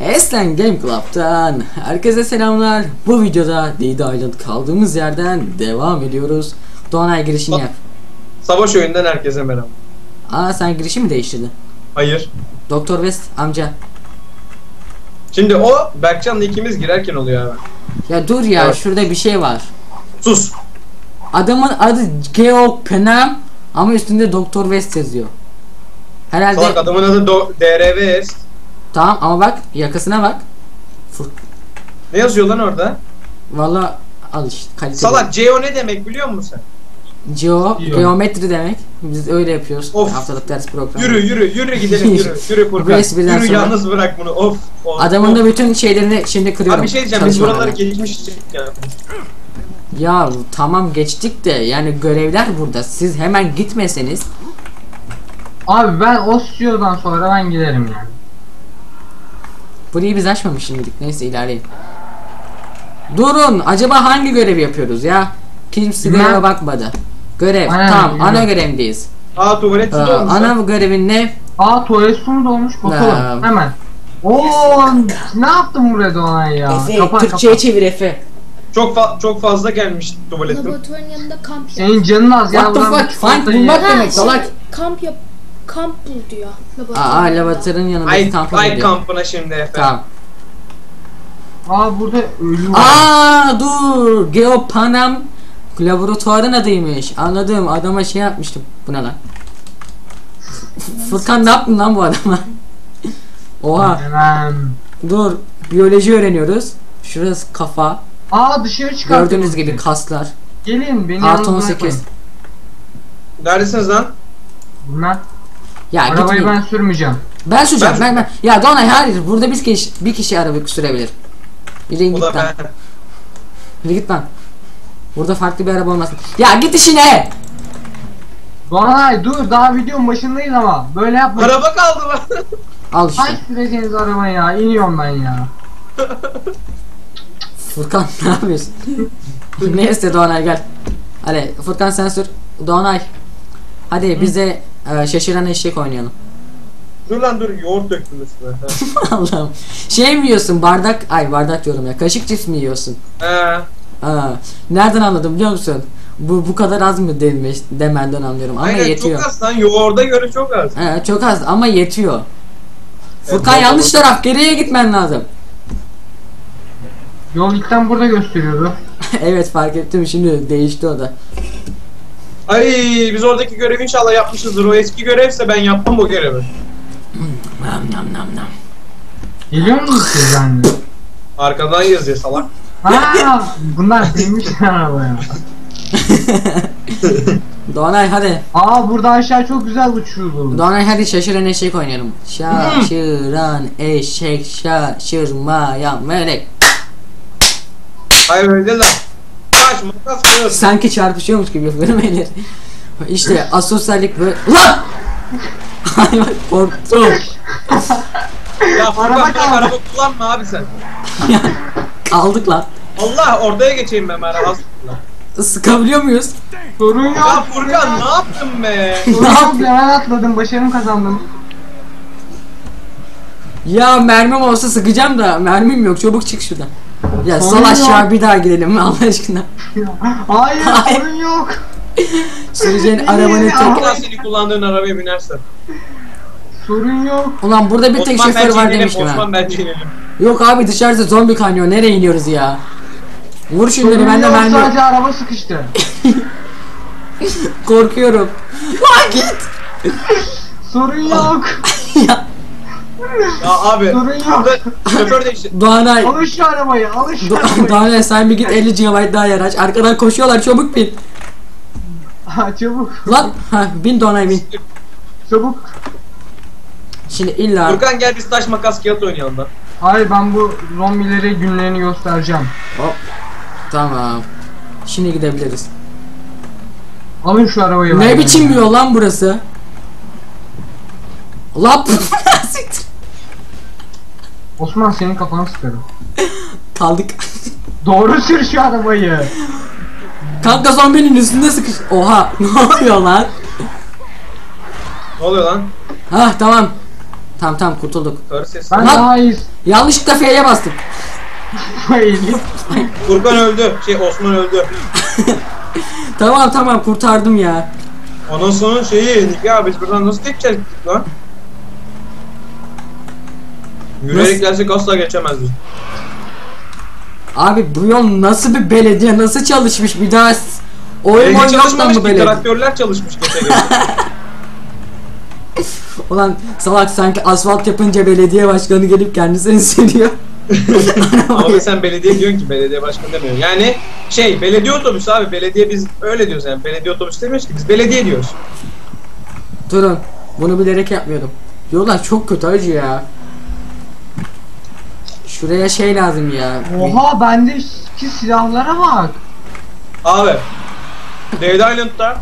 Eslen Game Club'tan herkese selamlar. Bu videoda Dead Island kaldığımız yerden devam ediyoruz. Doğanay girişini yap. Savaş oyundan herkese merhaba. Aa sen girişi mi değiştirdin? Hayır. Doktor West amca. Şimdi o Berkcan'la ikimiz girerken oluyor abi. Ya dur ya Evet. şurada bir şey var. Sus. Adamın adı Geo Penam ama üstünde Doktor West yazıyor. Herhalde Salak adamın adı Do- DRVS. Tamam ama bak yakasına bak. Fur- Ne yazıyor lan orada? Valla al işte kalite. Salak CO ne demek biliyor musun sen? Geo, geometri demek. Biz öyle yapıyoruz. Of. Haftalık ders programı. Yürü yürü yürü gidelim yürü. Yürü Furkan. Yürü sonra- yalnız bırak bunu. Of. of Adamın da of. bütün şeylerini şimdi kırıyorum. Abi bir şey diyeceğim biz buraları geçmiş ya. Ya tamam geçtik de yani görevler burada. Siz hemen gitmeseniz Abi ben Ossio'dan sonra ben giderim yani. Burayı biz açmamış şimdilik. Neyse ilerleyin. Durun. Acaba hangi görevi yapıyoruz ya? Kimse göreve bakmadı. Görev. Aynen, tamam bilmem. ana görevdeyiz. Aa tuvalet Ee, suyu olmuş. ana lan. görevin ne? Aa tuvalet suyu dolmuş bakalım Ha. hemen. Oo ne yaptın buraya Doğan ya? Efe, Kapat, Türkçe'ye çevir Efe. Çok fa- çok fazla gelmiş tuvaletim. Laboratuvarın yanında kamp yap. Senin canın az ya. What the fuck? Find bulmak demek şey, salak. Kamp yap. Kamp bul diyor. Aa laboratuvarın yanında Ay, kamp ay ediyor. kampına şimdi Efe. Tamam. Aa burada ölü var. Aa dur. Geopanam laboratuvarın adıymış. Anladım. Adama şey yapmıştım. Bu ne lan? Furkan ne yaptın lan bu adama? Oha. Hemen. Dur. Biyoloji öğreniyoruz. Şurası kafa. Aa dışarı çıkarttı. Gördüğünüz gibi kaslar. Gelin beni Artı yalnız 18. bırakmayın. Neredesiniz lan? Bunlar. Ya Arabayı gitmeyin. ben Ben, sürmeyeceğim. süreceğim. Ben- Ben, ben. Ya Donay hayır. Burada bir kişi, bir kişi araba sürebilir. Yürüyün O git lan. ben. Yürü git lan. Burada farklı bir araba olmasın. Ya git işine. Doğanay dur daha videonun başındayız ama. Böyle yapma. Araba kaldı lan. Al işte. Ay süreceğiniz araba ya. İniyorum ben ya. Furkan ne yapıyorsun? Neyse Doğanay gel. Hadi Furkan sen sür. Doğanay. Hadi bize e, şaşıran eşek oynayalım. dur lan dur yoğurt döktüm üstüne. Ha. Allah'ım. Şey mi yiyorsun bardak? Ay bardak diyorum ya. Kaşık cips mi yiyorsun? He. Aa, nereden anladım biliyor musun? Bu bu kadar az mı demiş demenden anlıyorum ama Aynen yetiyor. çok az lan yoğurda göre çok az. He, çok az ama yetiyor. Furkan doğru, yanlış doğru. taraf. Geriye gitmen lazım. Yol ilkten burada gösteriyordu. evet fark ettim şimdi değişti o da. Ay biz oradaki görevi inşallah yapmışızdır. O eski görevse ben yapmam o görevi. Nam nam nam nam. Geliyor musunuz siz yani? Arkadan yazıyor salak. Ha, bunlar binmişler arabaya. Doğanay hadi. Aa burada aşağı çok güzel uçuyordu. Doğanay hadi şaşıran eşek oynayalım. Şaşıran eşek şaşırmayan melek. Hayır öyle lan. Taş makas kağıt. Sanki çarpışıyormuş gibi yapıyorum elleri. İşte asosyallik böyle. Lan! Ay bak korktum. Ya Furkan Araba kaldı. araba kullanma abi sen. Ya, Kaldık lan. Allah ortaya geçeyim ben bana az. Sıkabiliyor muyuz? Sorun yok. Ya Furkan ne yaptın be? Sorun yok ben atladım başarım kazandım. Ya mermim olsa sıkacağım da mermim yok. Çabuk çık şuradan. Ya Sorun sal aşağı yok. bir daha gidelim Allah aşkına. Hayır Hayır. sorun yok. Süreceğin arabanı tek... Allah seni kullandığın arabaya binersen. Sorun yok. Ulan burada bir tek Osman şoför bence var inelim. demiştim. Osman bence inelim. Yok abi dışarıda zombi kanıyor. Nereye iniyoruz ya? Vur şunları Sorun ben de yok yok. sadece araba sıkıştı. Korkuyorum. Lan git. Sorun yok. ya Ya abi. Sorun yok. Burada şoför değişti. Doğanay. Alın şu arabayı alın şu Do- arabayı. Doğanay sen bir git 50 GB daha yer aç. Arkadan koşuyorlar çabuk bin. Ha, çabuk Lan ha bin Doğanay bin. çabuk. Şimdi illa Furkan gel biz taş makas kağıt oynayalım lan. Hayır ben bu zombileri günlerini göstereceğim. Hop. Tamam. Şimdi gidebiliriz. Alın şu arabayı. Ne benden. biçim bir yol lan burası? Lap. Osman senin kafanı sıkarım. Kaldık. Doğru sür şu arabayı. Kanka zombinin üstünde sıkış. Oha ne oluyor lan? Ne oluyor lan? Hah tamam. Tamam tamam kurtulduk. Karı sesi. Ben Lan! daha iyi. Yanlışlıkla F'ye bastım. Furkan öldü. Şey Osman öldü. Tamam tamam kurtardım ya. Ondan sonra şeyi ya biz buradan nasıl geçeceğiz lan? Yürüyerek gelsek asla geçemezdik. Abi bu yol nasıl bir belediye nasıl çalışmış bir daha oyun oyun yok lan çalışmamış bu ki belediye. traktörler çalışmış geçe geçe. Ulan salak sanki asfalt yapınca belediye başkanı gelip kendisini sürüyor. Ama sen belediye diyorsun ki belediye başkanı demiyorsun. Yani şey belediye otobüsü abi belediye biz öyle diyoruz yani belediye otobüsü demiyoruz ki biz belediye diyoruz. Durun. Bunu bilerek yapmıyordum. Yollar çok kötü acı ya. Şuraya şey lazım ya. Oha bendeki silahlara bak. Abi Dead Island'da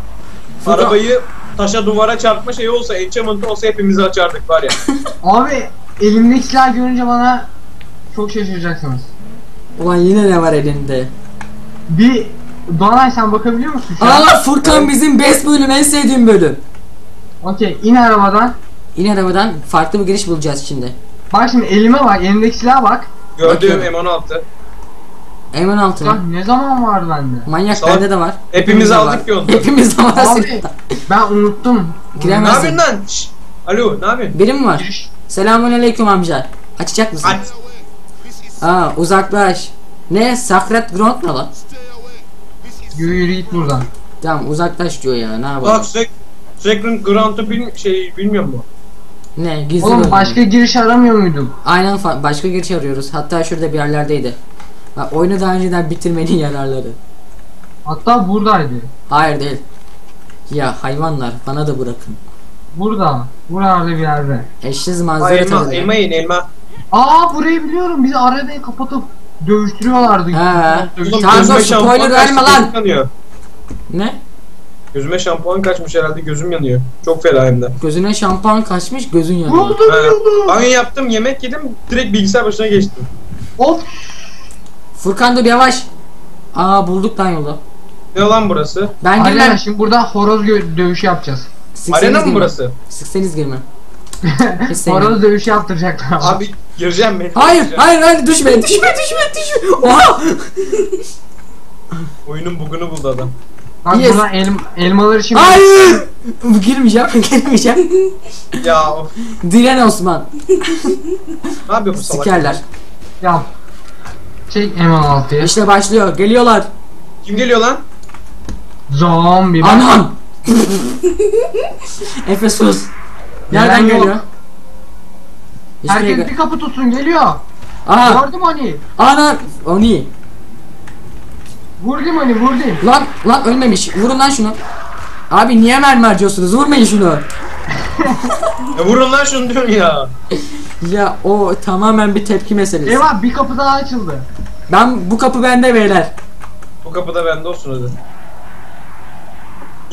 Furkan- arabayı taşa duvara çarpma şeyi olsa enchantment olsa hepimizi açardık var ya. Abi elimdeki silah görünce bana çok şaşıracaksınız. Ulan yine ne var elinde? Bir Doğanay sen bakabiliyor musun şu an? Aa Furkan bizim best bölüm en sevdiğim bölüm. Okey in arabadan. İn arabadan farklı bir giriş bulacağız şimdi. Bak şimdi elime bak elimdeki silaha bak. Gördüğüm Bakıyorum. M16. M16 Bak mı? ne zaman vardı bende. Manyak Salak. bende de var. Hepimiz aldık var. ki onu. Hepimiz de var. Abi ben unuttum. Ne Giremezsin. yapıyorsun lan? Şşş. Alo ne yapıyorsun? Birim var? Giriş. Selamun aleyküm amca. Açacak mısın? Aç. Aa uzaklaş. Ne? Sakret Ground ne lan? Yürü yürü git buradan. Tamam uzaklaş diyor ya ne yapalım? Bak Sek Second Grant'ı bil şey bilmiyor mu? Ne gizli Oğlum bölüm. başka giriş aramıyor muydum? Aynen başka giriş arıyoruz. Hatta şurada bir yerlerdeydi. Bak oyunu daha önceden bitirmenin yararları. Hatta buradaydı. Hayır değil. Ya hayvanlar bana da bırakın. Burada. Buralarda bir yerde. Eşsiz Aa, manzara elma, tabii. elma yiyin elma. Aa burayı biliyorum. Bizi arada kapatıp dövüştürüyorlardı. He. Tamam, spoiler verme lan. Ne? Gözüme şampuan kaçmış herhalde gözüm yanıyor. Çok fena hem de. Gözüne şampuan kaçmış gözün yanıyor. Vurdu Ha, vurdu. Banyo yaptım yemek yedim direkt bilgisayar başına geçtim. Of. Furkan dur yavaş. Aa bulduk lan yolu. Ne lan burası? Ben Arena girmem. şimdi burada horoz gö- dövüşü yapacağız. Sikseniz Arena mı girmem. burası? Sikseniz girmem. Hiç sevmem. horoz dövüşü yaptıracaklar. Abi gireceğim ben. Hayır Gireceğim. hayır hayır düşme düşme düşme düşme. Oha. Oyunun bugunu buldu adam. Bak Yes. burada elm elmaları şimdi. Hayır. Girmeyeceğim girmeyeceğim. Ya of. Diren Osman. Ne yapıyor bu salak? Sikerler. Yap. Çek M16'yı. İşte başlıyor. Geliyorlar. Kim geliyor lan? Zombi. bak. Anam. Efe sus. Nereden Gelen yok. geliyor? Hiçbir Herkes yere- bir kapı tutsun geliyor. Aa, Vurdum onu. ana, o niye? Vurdum onu vurdum. Lan, lan ölmemiş. Vurun lan şunu. Abi niye mermi harcıyorsunuz? Vurmayın şunu. Ya vurun lan şunu diyorum ya. Ya o tamamen bir tepki meselesi. Eyvah bir kapı daha açıldı. Ben bu kapı bende beyler. Bu kapıda bende olsun hadi.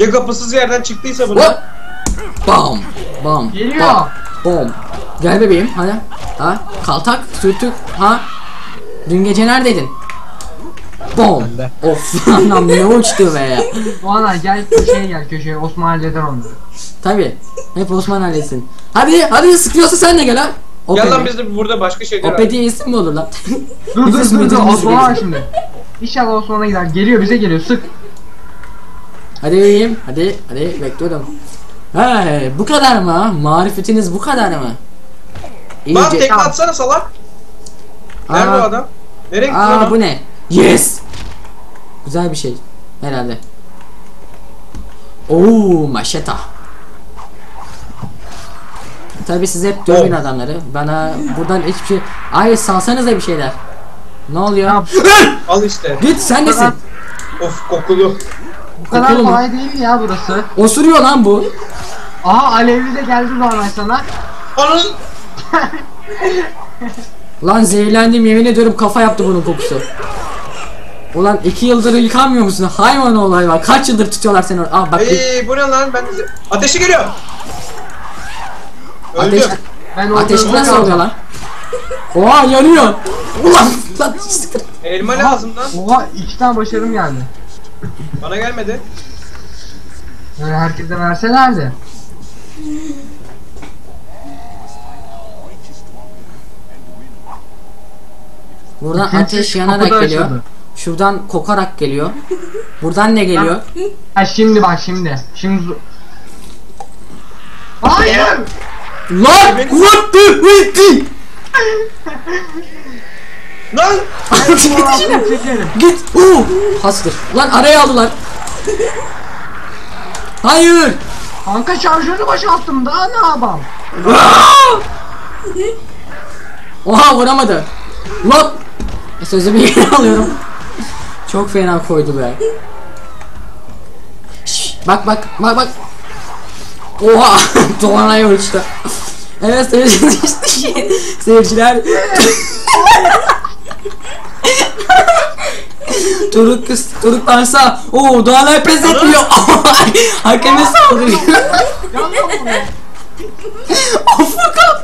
Ya kapısız yerden çıktıysa Hop. bunlar. Bam. Bam. Geliyor. Bam. Bom. Gel bebeğim hadi. Ha? Kaltak, sürtük. Ha? Dün gece neredeydin? Bom. Of anam ne uçtu be. Doğanay gel köşeye gel köşeye. Osman halleder onları. Tabi. Hep Osman halletsin. Hadi hadi sıkıyorsa sen de gel ha. Gel lan Opedi. biz de burada başka şeyler Opedi diye isim mi olur lan? Dur dur dur dur Osman var şimdi. İnşallah Osman'a gider. Geliyor bize geliyor sık. hadi bebeğim hadi hadi bekliyorum. He bu kadar mı? Marifetiniz bu kadar mı? Lan İyice. tekme atsana salak. Nerede Aa. o adam? Nereye gitti Aa lan bu ne? Yes. Güzel bir şey herhalde. Oo maşeta. Tabi siz hep dövün Oh. adamları. Bana buradan hiçbir şey... Ay salsanıza bir şeyler. Ne oluyor? Al işte. Git sen nesin? Of kokulu. Bu kadar Kokulu mu? kolay değil ya burası. Osuruyor lan bu. Aha alevli de geldi Doğanay sana. Anın. Lan zehirlendim yemin ediyorum kafa yaptı bunun kokusu. Ulan iki yıldır yıkanmıyor musun? Hayvan olay var. Kaç yıldır tutuyorlar seni orada. Ah bak. Ey bu ne lan? Ben ateşi geliyor. Ateş Ben ateş orada nasıl oluyor lan? Oha yanıyor. Ulan lan siktir. Elma lazım lan. Oha iki tane başarım geldi. Bana gelmedi. Yani herkese verselerdi. Buradan ateş yanarak geliyor. Açıldı. Şuradan kokarak geliyor. Buradan ne geliyor? Ha şimdi bak şimdi. Şimdi Hayır! Lan! What the what Lan! Git çekerim. Git. Oo! Hastır. Lan araya aldılar. Hayır. Kanka şarjörü boşalttım daha ne yapam? Oha vuramadı. Lan. Sözümü geri alıyorum. Çok fena koydu be. Bak bak bak bak. Oha Doğanay uçtu. Evet seyirciler işte seyirciler. Turuk kız turuklarsa o Doğanay pes etmiyor. Hakeme saldırıyor. o Furkan.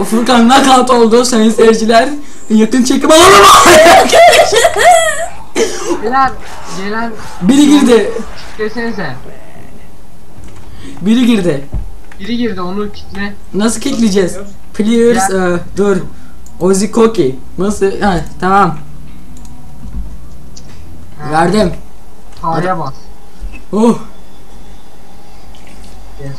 O Furkan knockout oldu sayın seyirciler. Yakın çekim alalım. Gelen, gelen Biri girdi. desenize. Biri girdi. Biri girdi onu kitle. Nasıl kickleyeceğiz? Players e, dur. Ozzy Koki. Nasıl? Ha, tamam. Verdim. Tarihe bas. Oh. Yes.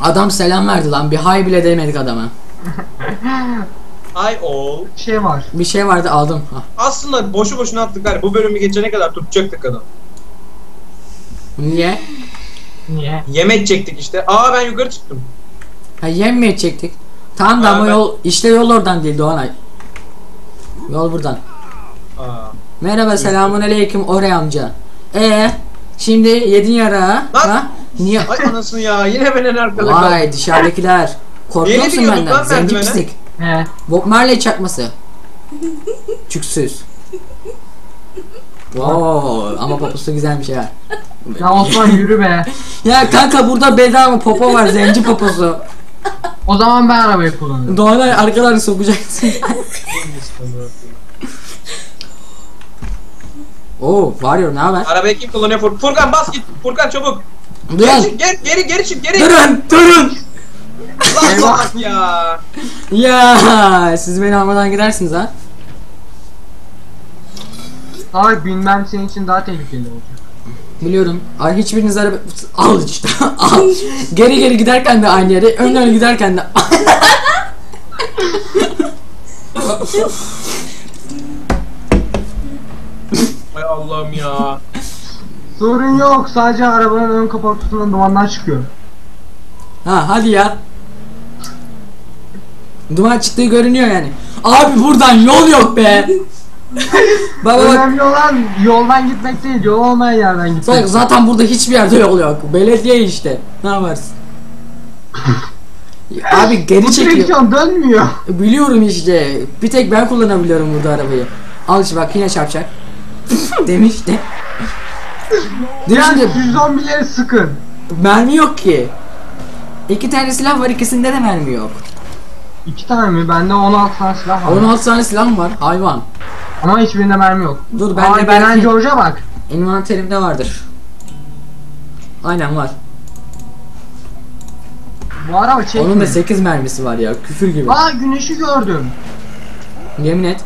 Adam selam verdi lan. Bir hay bile demedik adama. Ay ol. Bir şey var. Bir şey vardı aldım. Ha. Aslında boşu boşuna attık var. Bu bölümü geçene kadar tutacaktık adam. Niye? Niye? Yemek çektik işte. Aa ben yukarı çıktım. Ha yem mi çektik? Tamam da ama ben- yol işte yol oradan değil Doğanay. Yol buradan. Aa. Merhaba selamun aleyküm Orey amca. E şimdi yedin yara Lan! ha? Niye? Ay anasını ya yine benden arkada kaldı. Vay dışarıdakiler. Korkuyor musun biniyorduk benden? lan Zenci merdivene? pislik. He. Bob Marley çakması. Çüksüz. Oo, ama poposu güzelmiş ha. Ya Osman yürü be. Ya kanka burada bedava popo var zenci poposu. O zaman ben arabayı kullanıyorum. Doğanay arkadan sokacaksın. Oo, varıyor ne haber? Arabayı kim kullanıyor? Fur Furkan bas git. Furkan çabuk. Geri Durun. çık geri geri geri çık geri. Durun, durun. Lan bak ya. Ya, siz beni almadan gidersiniz ha. Salak bilmem senin için daha tehlikeli olacak. Biliyorum. Ay hiçbiriniz araba al işte. al. Geri geri giderken de aynı yere, ön ön giderken de Ay Allah'ım ya. Sorun yok sadece arabanın ön kaportusundan dumanlar çıkıyor. Ha hadi ya. Duman çıktığı görünüyor yani. Abi buradan yol yok be. bak bak bak. Önemli olan yoldan gitmek değil yol olmayan yerden Bak, gitmek. zaten burada hiçbir yerde yol yok. Belediye işte. Ne yaparsın? Abi geri Bu çekiyor. direksiyon dönmüyor. Biliyorum işte. Bir tek ben kullanabiliyorum burada arabayı. Al işte bak yine çarpacak. Demişti. Yani şimdi siz zombileri sıkın. mermi yok ki. İki tane silah var ikisinde de mermi yok. İki tane mi? Bende 16 tane silah var. 16 tane silah var hayvan. Ama hiçbirinde mermi yok. Dur Aa, ben de gelen belki George'a bak. envanterimde vardır. Aynen var. Bu araba çekmiyor. Onun da 8 mermisi var ya küfür gibi. Aa güneşi gördüm. Yemin et.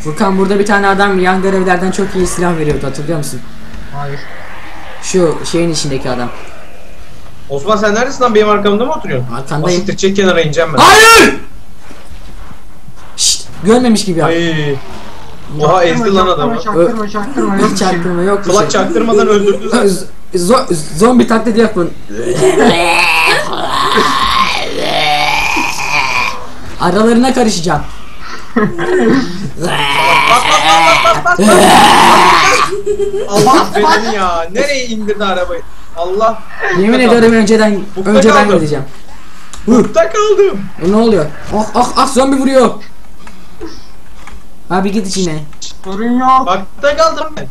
Furkan burada bir tane adam yan görevlerden çok iyi silah veriyordu hatırlıyor musun? Hayır. Şu şeyin içindeki adam. Osman sen neredesin lan benim arkamda mı oturuyorsun? Arkandayım. Basit çek kenara ineceğim ben. Hayır! Şşt, görmemiş gibi yap. Ay. Oha ezdi lan adamı. Çaktırma çaktırma. Hiç çaktırma yok bir Kulak şey. çaktırmadan öldürdü zaten. Zombi taklidi yapın. Aralarına karışacağım. Allah beni ya. Nereye indirdi arabayı? Allah. Yemin ederim önceden Bukta önce ben kaldım. gideceğim. Bukta kaldım. Ne oluyor? Ah ah ah zombi vuruyor. Abi git içine. Sorun yok. Bakta kaldım ben.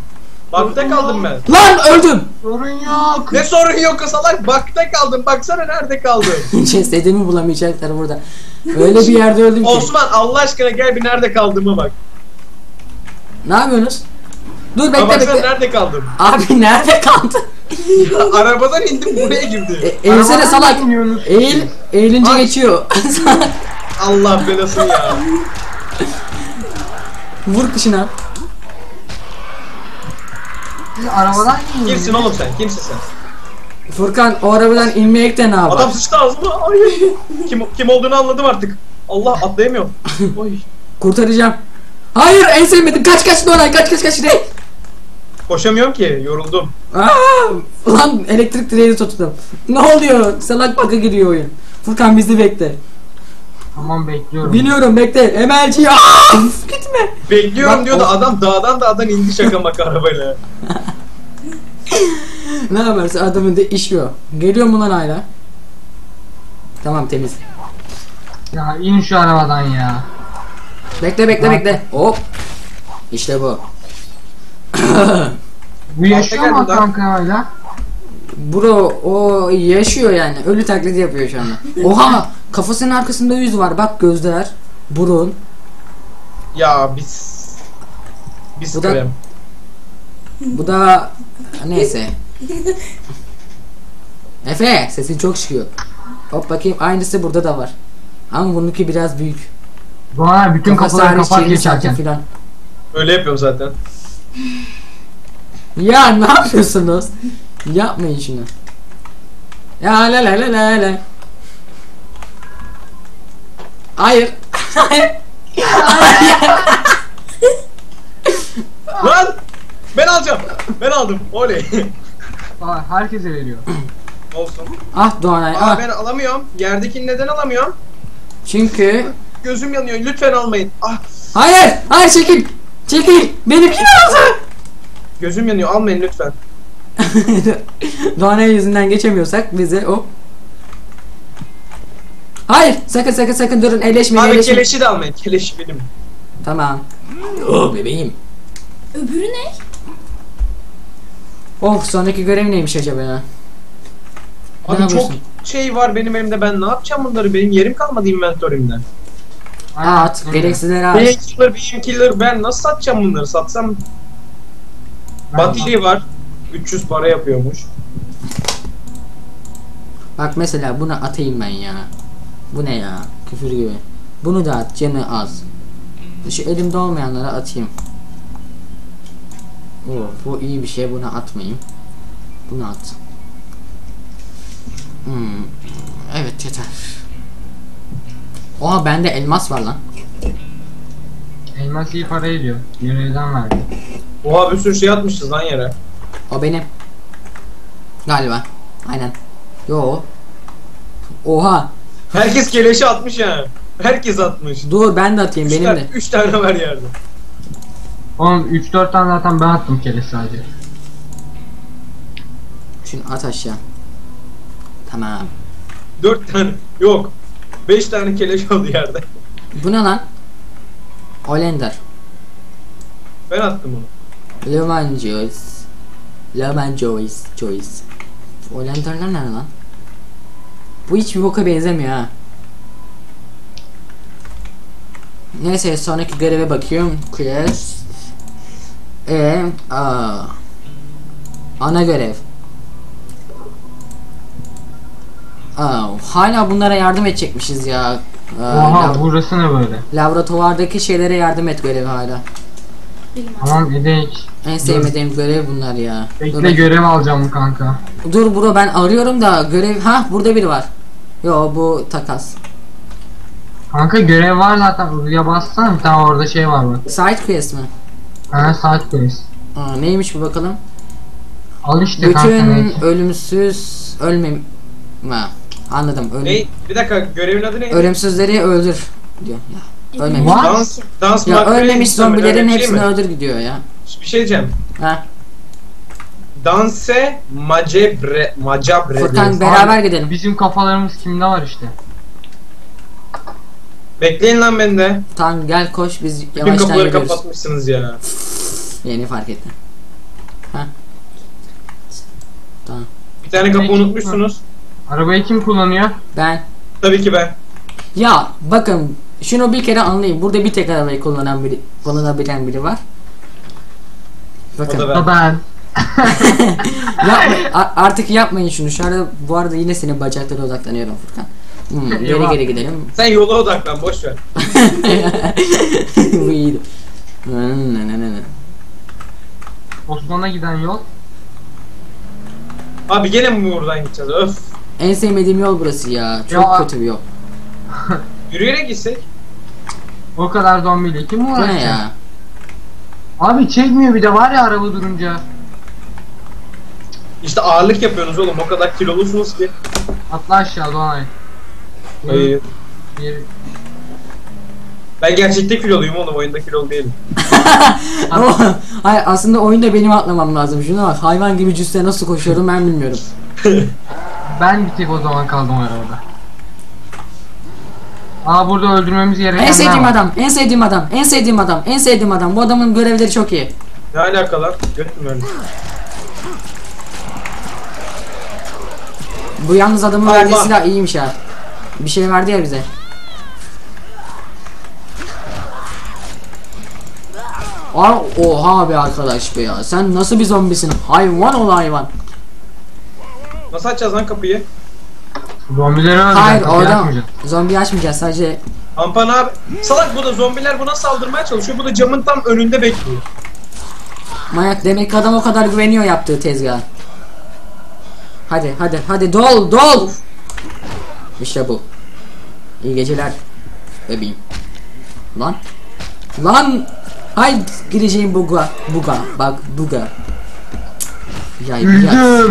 Bakta kaldım ben. Lan öldüm. Sorun yok. Ne sorun yok salak. Bakta kaldım. Baksana nerede kaldım. Cesedimi bulamayacaklar burada. Öyle bir yerde öldüm ki. Osman Allah aşkına gel bir nerede kaldığıma bak. Ne yapıyorsunuz? Dur bekle baksana bekle. nerede kaldım. Abi nerede kaldı? Ya, Arabadan indim buraya girdi. E, eğilsene Arabadan salak. iniyorsunuz. Eğil. Eğilince Ay. geçiyor. Allah belasını ya. Vur kışına. Siz arabadan mı Kimsin oğlum sen? Kimsin sen? Furkan o arabadan inmeyek de ne yapar? Adam sıçtı ağzıma. Ay. Kim, kim olduğunu anladım artık. Allah atlayamıyorum. Oy. Kurtaracağım. Hayır en sevmedim. Kaç kaç Donay kaç kaç kaç ne? Koşamıyorum ki. Yoruldum. Aa, lan elektrik direğini tuttum. Ne oluyor? Salak baka giriyor oyun. Furkan bizi bekle. Tamam bekliyorum. Biniyorum bekle. Emelci. Üf, gitme. Bekliyorum Bak, diyordu o- adam dağdan dağdan indi şaka maka arabayla. Ne yaparsa adamın da işiyor. Geliyor mu lan hala? Tamam temiz. Ya in şu arabadan ya. Bekle bekle bekle. Hop. İşte bu. Bu yaşıyor mu lan. kanka hala? Bro o yaşıyor yani. Ölü taklidi yapıyor şu anda. Oha! Kafasının arkasında yüz var. Bak gözler, burun. Ya biz... Biz Bu da- krem. Bu da neyse. Efe sesin çok çıkıyor. Hop bakayım aynısı burada da var. Ama bununki biraz büyük. Doğan bütün Kafası kapıları hariç kapat saati geçerken. filan. Öyle yapıyorum zaten. Ya ne yapıyorsunuz? Yapmayın şunu. Ya la la la la la. Hayır. Hayır. Lan! Ben alacağım. Ben aldım. Oley. Aa, herkese veriyor. Olsun. ah Doğanay Aa ah. ben alamıyorum. Yerdekini neden alamıyorum? Çünkü Gözüm yanıyor. Lütfen almayın. Ah! Hayır! Hayır çekil! Çekil! Aldı! Gözüm yanıyor. Almayın lütfen. Doğanay yüzünden geçemiyorsak bize o Hayır! Sakın sakın sakın durun eleşmeyin Abi eleşmeyin. keleşi de almayın. Keleş benim. Tamam. Oh bebeğim. Öbürü ne? Oh sonraki görev neymiş acaba ya? Ne Abi çok yapıyorsun? şey var benim elimde. Ben ne yapacağım bunları? Benim yerim kalmadı inventörümde. At, gereksizleri at. Beyin killer, beyin killer. Ben nasıl satacağım bunları? Satsam Batili var. 300 para yapıyormuş. Bak mesela buna atayım ben ya. Bu ne ya? Küfür gibi. Bunu da at canı az. Şu elimde olmayanlara atayım. Oo, bu iyi bir şey buna atmayayım. Bunu at. Hmm. Evet yeter. Oha bende elmas var lan. Elmas iyi para ediyor. Görevden verdi. Oha bir sürü şey atmışız lan yere. O benim. Galiba. Aynen. Yo. Oha. Herkes keleşi atmış ya. Herkes atmış. Dur ben de atayım Üç benim de. üç tane var yerde. Oğlum 3-4 tane zaten ben attım kere sadece. Şunu at aşağı. Tamam. Dört tane. Yok. Beş tane keleş oldu yerde. Bu ne lan? Olender. Ben attım onu. Lemon Joyce. Lemon Joyce. Joyce. Olenderler ne lan? Bu hiç bir boka benzemiyor ha. Neyse sonraki göreve bakıyorum. Quest. E aa. Ana görev. Aa, hala bunlara yardım edecekmişiz ya. Oha lav- burası ne böyle? laboratuvardaki şeylere yardım et görevi hala. Tamam edek. En sevmediğim görev bunlar ya. Dur, Bekle ben- görev alacağım kanka. dur bro ben arıyorum da görev ha burada biri var. Yo bu takas. Kanka görev var zaten. Buraya bassana bir tane orada şey var bak. Side quest mi? Ha saat quest. Aa, neymiş bu bakalım? Al işte kanka. Bütün ölümsüz ölmem ha, anladım. Ölüm, Ne? Bir dakika görevin adı neydi? ölümsüzleri öldür diyor. Ya, ölmemiş. What? Dans, dans Ya ölmemiş zombilerin şey hepsini mi? öldür gidiyor ya. Bir şey diyeceğim. Ha. Danse macebre macabre. Furkan beraber gidelim. Bizim kafalarımız kimde var işte. Bekleyin lan beni de. Tamam gel koş biz Bütün yavaştan kapıları gidiyoruz. kapatmışsınız ya. Yeni fark ettim. Ha. Tamam. Bir tane kapı unutmuşsunuz. Arabayı kim kullanıyor? Ben Tabii ki ben. Ya bakın şunu bir kere anlayın. Burada bir tek arabayı kullanan biri, kullanabilen biri var. Bakın O da ben. yapma, artık yapmayın şunu. Şu arada bu arada yine senin bacaklara odaklanıyorum Furkan. Hmm, geri geri gidelim. Sen yola odaklan boş ver. Bu iyiydi. Ne, ne, ne, ne. Osman'a giden yol. Abi gene mi buradan gideceğiz? Öf. En sevmediğim yol burası ya. Çok Ya. kötü bir yol. Yürüyerek gitsek. O kadar zombiyle kim Bu uğraşacak? ne ya? Abi çekmiyor bir de var ya araba durunca. İşte ağırlık yapıyorsunuz oğlum. O kadar kilolusunuz ki. Atla aşağı Doğanay. Hayır. Bir... Ben gerçekte kiloluyum oğlum. Oyunda kilolu değilim. Ama hayır aslında oyunda benim atlamam lazım. Şuna bak hayvan gibi cüsse nasıl koşuyorum ben bilmiyorum. Ben bir tek o zaman kaldım arabada. Aa burada öldürmemiz gereken En sevdiğim var? adam, en sevdiğim adam, en sevdiğim adam, en sevdiğim adam. Bu adamın görevleri çok iyi. Ne alaka lan? Götürmüyorum. Bu yalnız adamın Allah. verdiği silah iyiymiş ha. Bir şey verdi ya bize. Aa, oha be arkadaş be ya. Sen nasıl bir zombisin? Hayvan ol hayvan. Nasıl açacağız lan kapıyı? Zombileri öldüreceğiz. Hayır orada zombi açmayacağız sadece Ampan abi. Salak bu da zombiler buna saldırmaya çalışıyor. Bu da camın tam önünde bekliyor. manyak demek ki adam o kadar güveniyor yaptığı tezgah. Hadi hadi hadi dol dol. İşte bu. İyi geceler bebeğim. Lan. Lan. Hay gireceğim buga. Buga. Bak buga. Ya, ya.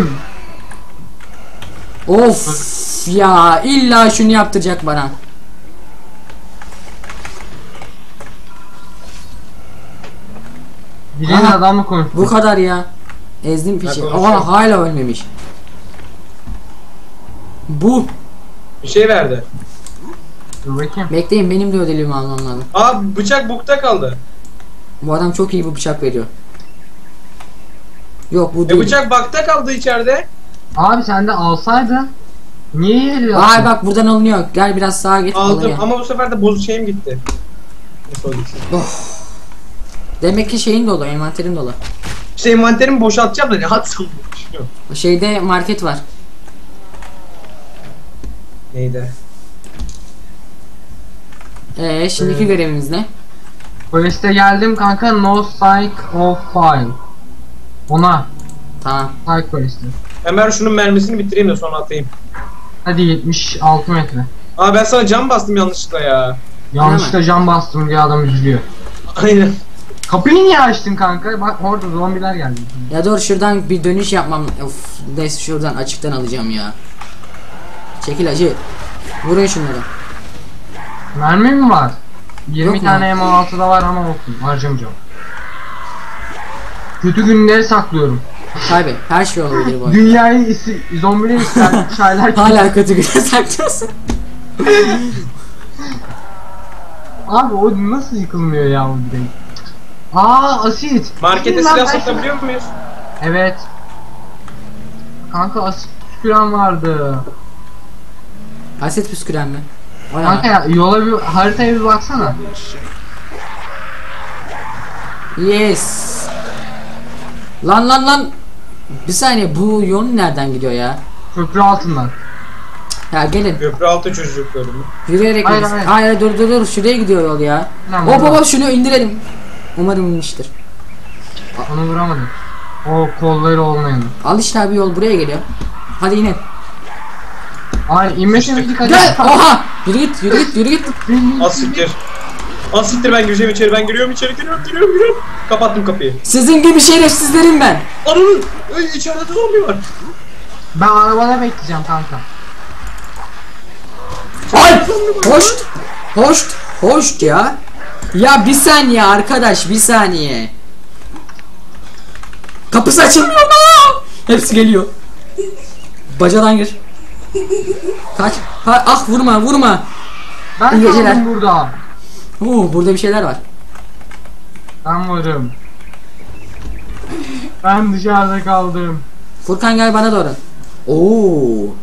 Of ya illa şunu yaptıracak bana. Birinin Aha. adamla konuştu. Bu kadar ya. Ezdim piçi. konuşuyorum. Ama hala ölmemiş. Bu. Bir şey verdi. Dur bakayım. Bekleyin benim de ödevimi almam lazım. Aa bıçak bukta kaldı. Bu adam çok iyi bir bıçak veriyor. Yok bu E değil. bıçak bakta kaldı içeride. Abi sen de alsaydın. Niye yeri Ay bak buradan alınıyor. Gel biraz sağa git. Aldım alınıyor. ama bu sefer de bozuk şeyim gitti. Oldu? Demek ki şeyin dolu, envanterin dolu. İşte envanterimi boşaltacağım da ne atsam düşünüyorum. Şeyde market var. Neydi? Ee, şimdiki görevimiz ne? Poliste geldim kanka no psych of file. Ona. Tamam. Psych poliste. Hemen şunun mermisini bitireyim de sonra atayım. Hadi 76 metre. Aa ben sana cam bastım yanlışlıkla ya. Yanlışlıkla cam bastım diye adam üzülüyor. Aynen. Kapıyı niye açtın kanka? Bak orada zombiler geldi. Ya dur şuradan bir dönüş yapmam. Of, neyse şuradan açıktan alacağım ya. Çekil acı. Vurun şunları. Mermi mi var? 20 Yok mu? tane M16'da var ama olsun. Harcamayacağım. Kötü günleri saklıyorum. Tabi her şey olabilir bu arada. Dünyayı isi, zombiler ister çaylar Hala kötü güne saklıyorsun. Abi o nasıl yıkılmıyor ya o direkt? Aa asit. Markete silah satabiliyor muyuz? Evet. Kanka asit püsküren vardı. Asit püsküren mi? Ne Kanka ya yola bir haritaya bir baksana. Yes. Lan lan lan. Bir saniye bu yol nereden gidiyor ya? Köprü altından. Ya gelin. Köprü altı çocuklarım. Yürüyerek Hayır, hayır. Hayır dur dur dur şuraya gidiyor yol ya. Lan Hop hop şunu indirelim. Umarım inmiştir. Onu vuramadım. O kolları olmayanı. Al işte abi yol buraya geliyor. Hadi inin. Ay inmesine dikkat Gel. Oha. Yürü git yürü git yürü git. Az siktir ben gireceğim içeri ben giriyorum içeri giriyorum giriyorum giriyorum. Kapattım kapıyı. Sizin gibi şerefsizlerim ben. Ananın! Ay, içeride de zombi var. Ben arabada bekleyeceğim kanka. Ay. Hoşt. Hoşt. Hoşt ya. Ya bir saniye arkadaş bir saniye. Kapısı açılmıyor mu? Hepsi geliyor. Bacadan gir. Kaç. Ha, ah vurma vurma. Ben İyi kaldım burada. Oo, burada bir şeyler var. Ben varım. Ben dışarıda kaldım. Furkan gel bana doğru. Oo.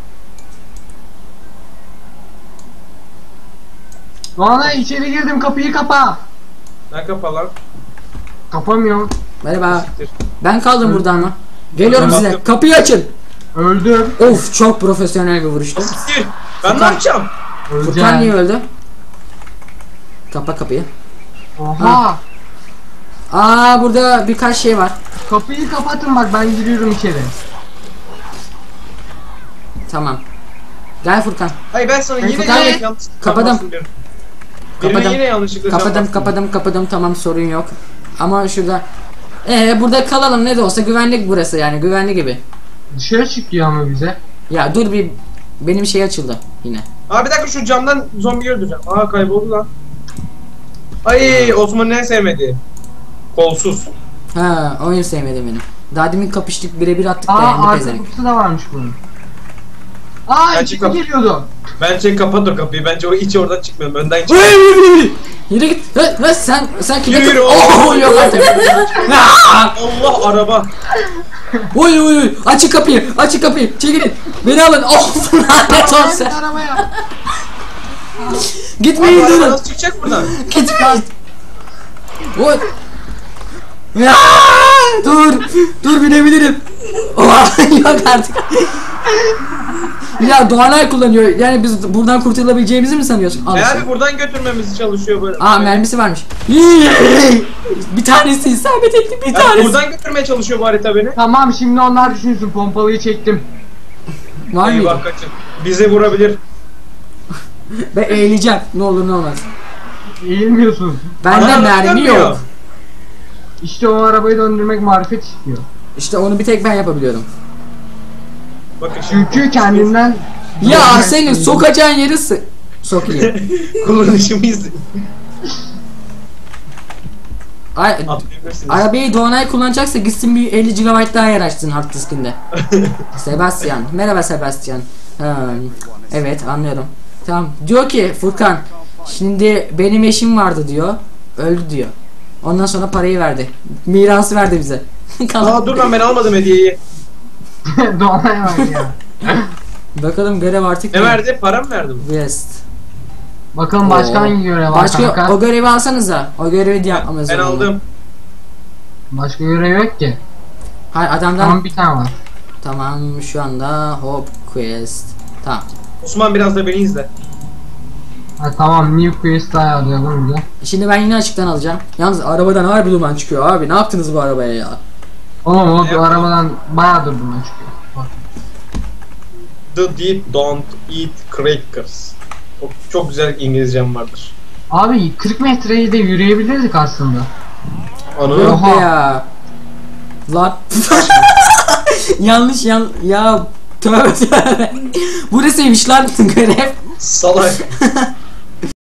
Doğan'a içeri girdim kapıyı kapa. Ne kapa lan? Kapamıyorum. Merhaba. Siktir. Ben kaldım burada ama. Geliyorum Tamam. size. Kapıyı açın. Öldüm. Of çok profesyonel bir vuruştu. Siktir. Ben ne yapacağım? Furkan niye Öleceğim. öldü? Kapa kapıyı. Oha. Aa burada birkaç şey var. Kapıyı kapatın bak ben giriyorum içeri. Tamam. Gel Furkan. Hayır ben sana Ben yine Furkan- yine yanlışlıkla Kapadım. bahsediyorum. Birine Kapadım. yine yanlışlıkla sen Kapadım kapadım kapadım tamam sorun yok. Ama şurada ee burada kalalım ne de olsa güvenlik burası yani güvenli gibi. Dışarı çıkıyor ama bize. Ya dur bir benim şey açıldı yine. Aa bir dakika şu camdan zombi öldüreceğim. Aa kayboldu lan. Ay Osman'ın en sevmediği. Kolsuz. Ha oyun sevmedim benim. Daha demin kapıştık birebir attık da Aa yendi arka pezevenk. kutusu da varmış bunun. Aa Ben içi çıkam- geliyordu. Bence kapat o kapıyı. Bence o hiç oradan çıkmıyor. Önden çık. Yürü git. Hı, hı, sen sen kime Yürü, yürü, Oh oğlum. yok artık. Aa! Allah araba. Oy oy oy açın kapıyı açın kapıyı çekilin beni alın oh lanet olsun arabaya. Gitmeyin Abi durun nasıl çıkacak buradan? gitmeyin Oy ya, dur dur binebilirim oh, yok artık ya Doğanay kullanıyor yani biz buradan kurtulabileceğimizi mi sanıyorsun al E işte. abi buradan götürmemizi çalışıyor böyle. Aa mermisi varmış bir tanesi isabet etti bir Abi tanesi buradan götürmeye çalışıyor bu harita beni. Tamam şimdi onlar düşünsün pompalıyı çektim. var mıydı? Bize vurabilir. Ben eğileceğim ne olur ne olmaz Eğilmiyorsun. Bende Bana mermi dönmüyor. yok İşte o arabayı döndürmek marifet istiyor. İşte onu bir tek ben yapabiliyorum. Bakın şimdi. Çünkü kendinden Ya senin sokacağın yeri sı... Sokayım. Kullanışımı izleyin. Ay, Atlayabilirsiniz. arabayı Doğanay kullanacaksa gitsin bir 50 GB daha yer açsın hard diskinde. Sebastian. Merhaba Sebastian. Ha, evet anlıyorum. Tamam. Diyor ki Furkan şimdi benim eşim vardı diyor. Öldü diyor. Ondan sonra parayı verdi. Mirası verdi bize. Aa dur lan ben almadım hediyeyi. Doğanay var ya. Bakalım görev artık Ne verdi? Para mı verdi bu? West. Bakalım başka Oo. hangi görev var Başka kanka? o görevi alsanıza. O görevi de yapmamız Ben lazım. aldım. Başka görev yok ki. Hayır adamdan Tamam bir tane var. Tamam şu anda hop quest. Tamam. Osman biraz da beni izle. Ha, tamam New Quest ayarlayalım bir de. Şimdi ben yine açıktan alacağım. Yalnız arabadan harbi duman çıkıyor abi. Ne yaptınız bu arabaya ya? Oğlum o arabadan bayağı ben çıkıyor. Bak. The deep don't eat crackers. Çok, çok güzel İngilizcem vardır. Abi 40 metreyi de yürüyebilirdik aslında. Anı. Yok Oha. ya. Lan. Yanlış yan ya tövbe tövbe. Bu nesiymiş lan görev? Salak.